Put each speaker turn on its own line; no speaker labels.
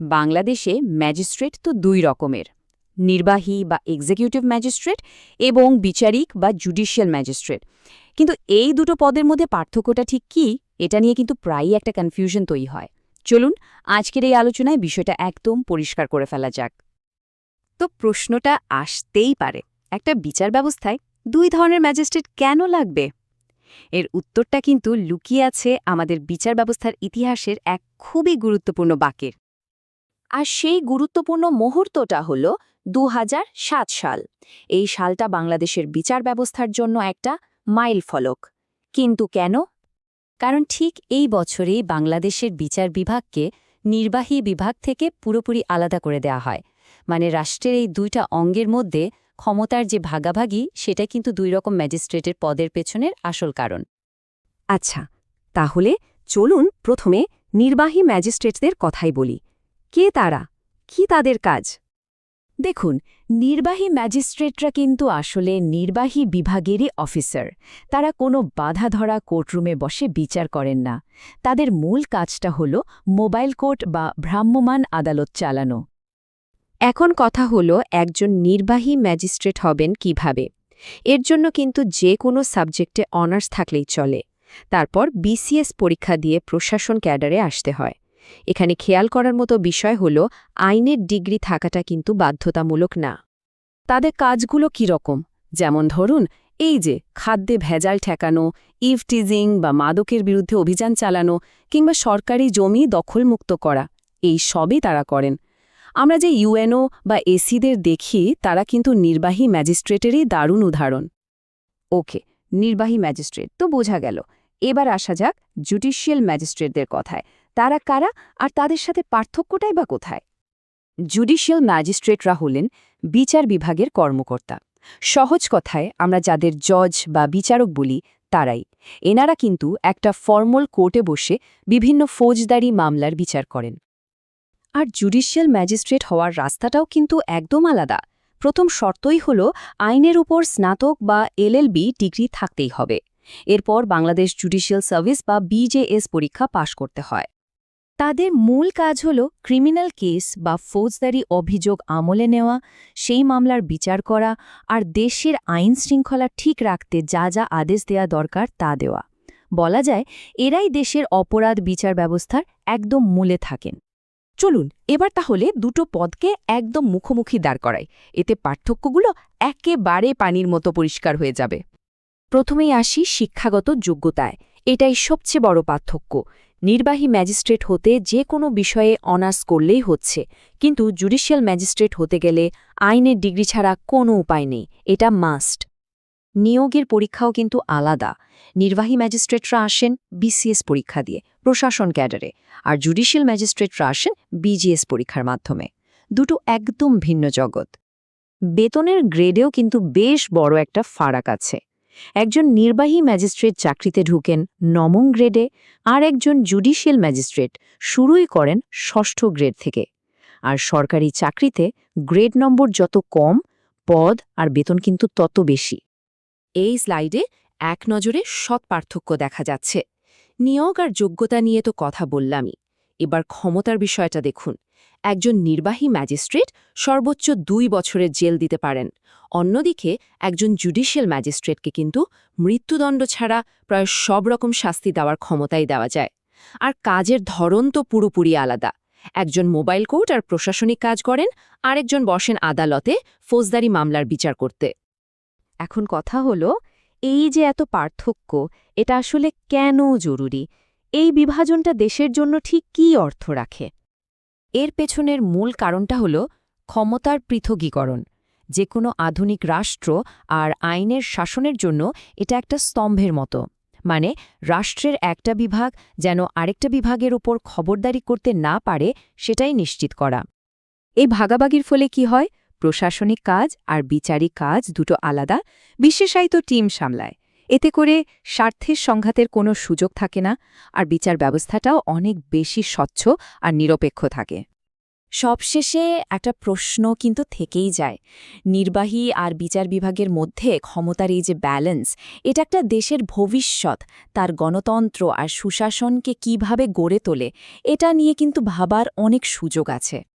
বাংলাদেশে ম্যাজিস্ট্রেট তো দুই রকমের, নির্বাহী বা এক্সিকিউটিভ ম্যাজিস্ট্রেট এবং বিচারিক বা জুডিশিয়াল ম্যাজিস্ট্রেট কিন্তু এই দুটো পদের মধ্যে পার্থক্যটা ঠিক কী, এটা নিয়ে কিন্তু প্রায়ই একটা কনফিউশন তৈরি হয়। চলুন আজকের এই আলোচনায় বিষয়টা একদম পরিষ্কার করে ফেলা যাক। তো প্রশ্নটা আসতেই পারে, একটা বিচার ব্যবস্থায় দুই ধরনের ম্যাজিস্ট্রেট কেন লাগবে? এর উত্তরটা কিন্তু লুকিয়ে আছে আমাদের বিচার ব্যবস্থার ইতিহাসের এক খুবই গুরুত্বপূর্ণ বাকের। আর সেই গুরুত্বপূর্ণ মুহূর্তটা হল দু হাজার সাত সাল। এই সালটা বাংলাদেশের বিচার ব্যবস্থার জন্য একটা মাইল ফলক। কিন্তু কেন? কারণ ঠিক এই বছরেই বাংলাদেশের বিচার বিভাগকে নির্বাহী বিভাগ থেকে পুরোপুরি আলাদা করে দেয়া হয়। মানে রাষ্ট্রের এই দুইটা অঙ্গের মধ্যে ক্ষমতার যে ভাগাভাগি, সেটা কিন্তু দুই রকম ম্যাজিস্ট্রেটের পদের পেছনের আসল কারণ।
আচ্ছা তাহলে চলুন প্রথমে নির্বাহী ম্যাজিস্ট্রেটদের কথাই বলি। কে তারা? কি তাদের কাজ?
দেখুন, নির্বাহী ম্যাজিস্ট্রেটরা কিন্তু আসলে নির্বাহী বিভাগেরই অফিসার। তারা কোনো বাধা ধরা কোর্টরুমে বসে বিচার করেন না। তাদের মূল কাজটা হল মোবাইল কোর্ট বা ভ্রাম্যমাণ আদালত চালানো।
এখন কথা হলো একজন নির্বাহী ম্যাজিস্ট্রেট হবেন কীভাবে? এর জন্য কিন্তু যে কোনো সাবজেক্টে অনার্স থাকলেই চলে। তারপর বিসিএস পরীক্ষা দিয়ে প্রশাসন ক্যাডারে আসতে হয়। এখানে খেয়াল করার মতো বিষয় হল, আইনের ডিগ্রি থাকাটা কিন্তু বাধ্যতামূলক না।
তাদের কাজগুলো কীরকম? যেমন ধরুন, এই যে, খাদ্যে ভেজাল ঠেকানো ইভটিজিং বা মাদকের বিরুদ্ধে অভিযান চালানো কিংবা সরকারি জমি দখলমুক্ত করা, এই সবই তারা করেন। আমরা যে ইউএনও বা এসিদের দেখি, তারা কিন্তু নির্বাহী ম্যাজিস্ট্রেটেরই দারুণ উদাহরণ। ওকে, নির্বাহী ম্যাজিস্ট্রেট, তো বোঝা গেল। এবার আসা যাক জুডিশিয়াল ম্যাজিস্ট্রেটদের কথায়। তারা কারা আর তাদের সাথে পার্থক্যটাই বা কোথায়? জুডিশিয়াল ম্যাজিস্ট্রেটরা হলেন বিচার বিভাগের কর্মকর্তা। সহজ কথায় আমরা যাদের জজ বা বিচারক বলি, তারাই। এনারা কিন্তু একটা ফর্মাল কোর্টে বসে বিভিন্ন ফৌজদারি মামলার বিচার করেন। আর জুডিশিয়াল ম্যাজিস্ট্রেট হওয়ার রাস্তাটাও কিন্তু একদম আলাদা। প্রথম শর্তই হল আইনের উপর স্নাতক বা এলএলবি ডিগ্রি থাকতেই হবে। এরপর বাংলাদেশ জুডিশিয়াল সার্ভিস বা বিজেএস পরীক্ষা পাশ করতে হয়। তাদের মূল কাজ হল ক্রিমিনাল কেস বা ফৌজদারি অভিযোগ আমলে নেওয়া, সেই মামলার বিচার করা আর দেশের আইন শৃঙ্খলা ঠিক রাখতে যা যা আদেশ দেয়া দরকার তা দেওয়া। বলা যায়, এরাই দেশের অপরাধ বিচার ব্যবস্থার একদম মূলে থাকেন। চলুন, এবার তাহলে দুটো পদকে একদম মুখোমুখি দাঁড় করাই। এতে পার্থক্যগুলো একেবারে পানির মতো পরিষ্কার হয়ে যাবে। প্রথমেই আসি শিক্ষাগত যোগ্যতায়। এটাই সবচেয়ে বড় পার্থক্য। নির্বাহী ম্যাজিস্ট্রেট হতে যে কোনো বিষয়ে অনার্স করলেই হচ্ছে, কিন্তু জুডিশিয়াল ম্যাজিস্ট্রেট হতে গেলে আইনের ডিগ্রি ছাড়া কোনো উপায় নেই, এটা মাস্ট। নিয়োগের পরীক্ষাও কিন্তু আলাদা। নির্বাহী ম্যাজিস্ট্রেটরা আসেন বিসিএস পরীক্ষা দিয়ে, প্রশাসন ক্যাডারে, আর জুডিশিয়াল ম্যাজিস্ট্রেটরা আসেন বিজিএস পরীক্ষার মাধ্যমে। দুটো একদম ভিন্ন জগৎ। বেতনের গ্রেডেও কিন্তু বেশ বড় একটা ফারাক আছে। একজন নির্বাহী ম্যাজিস্ট্রেট চাকরিতে ঢুকেন নবম গ্রেডে, আর একজন জুডিশিয়াল ম্যাজিস্ট্রেট শুরুই করেন ষষ্ঠ গ্রেড থেকে। আর সরকারি চাকরিতে গ্রেড নম্বর যত কম, পদ আর বেতন কিন্তু তত বেশি। এই স্লাইডে এক নজরে সৎ পার্থক্য দেখা যাচ্ছে। নিয়োগ আর যোগ্যতা নিয়ে তো কথা বললামই। এবার ক্ষমতার বিষয়টা দেখুন। একজন নির্বাহী ম্যাজিস্ট্রেট সর্বোচ্চ দুই বছরের জেল দিতে পারেন। অন্যদিকে একজন জুডিশিয়াল ম্যাজিস্ট্রেটকে কিন্তু মৃত্যুদণ্ড ছাড়া প্রায় সব রকম শাস্তি দেওয়ার ক্ষমতাই দেওয়া যায়। আর কাজের ধরন তো পুরোপুরি আলাদা। একজন মোবাইল কোর্ট আর প্রশাসনিক কাজ করেন, আরেকজন বসেন আদালতে ফৌজদারি মামলার বিচার করতে। এখন কথা হলো, এই যে এত পার্থক্য, এটা আসলে কেন জরুরি? এই বিভাজনটা দেশের জন্য ঠিক কী অর্থ রাখে? এর পেছনের মূল কারণটা হল ক্ষমতার পৃথকীকরণ। যে কোনো আধুনিক রাষ্ট্র আর আইনের শাসনের জন্য এটা একটা স্তম্ভের মতো। মানে রাষ্ট্রের একটা বিভাগ যেন আরেকটা বিভাগের ওপর খবরদারি করতে না পারে সেটাই নিশ্চিত করা। এই ভাগাভাগির ফলে কি হয়? প্রশাসনিক কাজ আর বিচারিক কাজ দুটো আলাদা, বিশেষায়িত টিম সামলায়। এতে করে স্বার্থের সংঘাতের কোনো সুযোগ থাকে না, আর বিচার ব্যবস্থাটাও অনেক বেশি স্বচ্ছ আর নিরপেক্ষ থাকে।
সবশেষে একটা প্রশ্ন কিন্তু থেকেই যায়। নির্বাহী আর বিচার বিভাগের মধ্যে ক্ষমতার এই যে ব্যালেন্স, এটা একটা দেশের ভবিষ্যৎ, তার গণতন্ত্র আর সুশাসনকে কীভাবে গড়ে তোলে, এটা নিয়ে কিন্তু ভাবার অনেক সুযোগ আছে।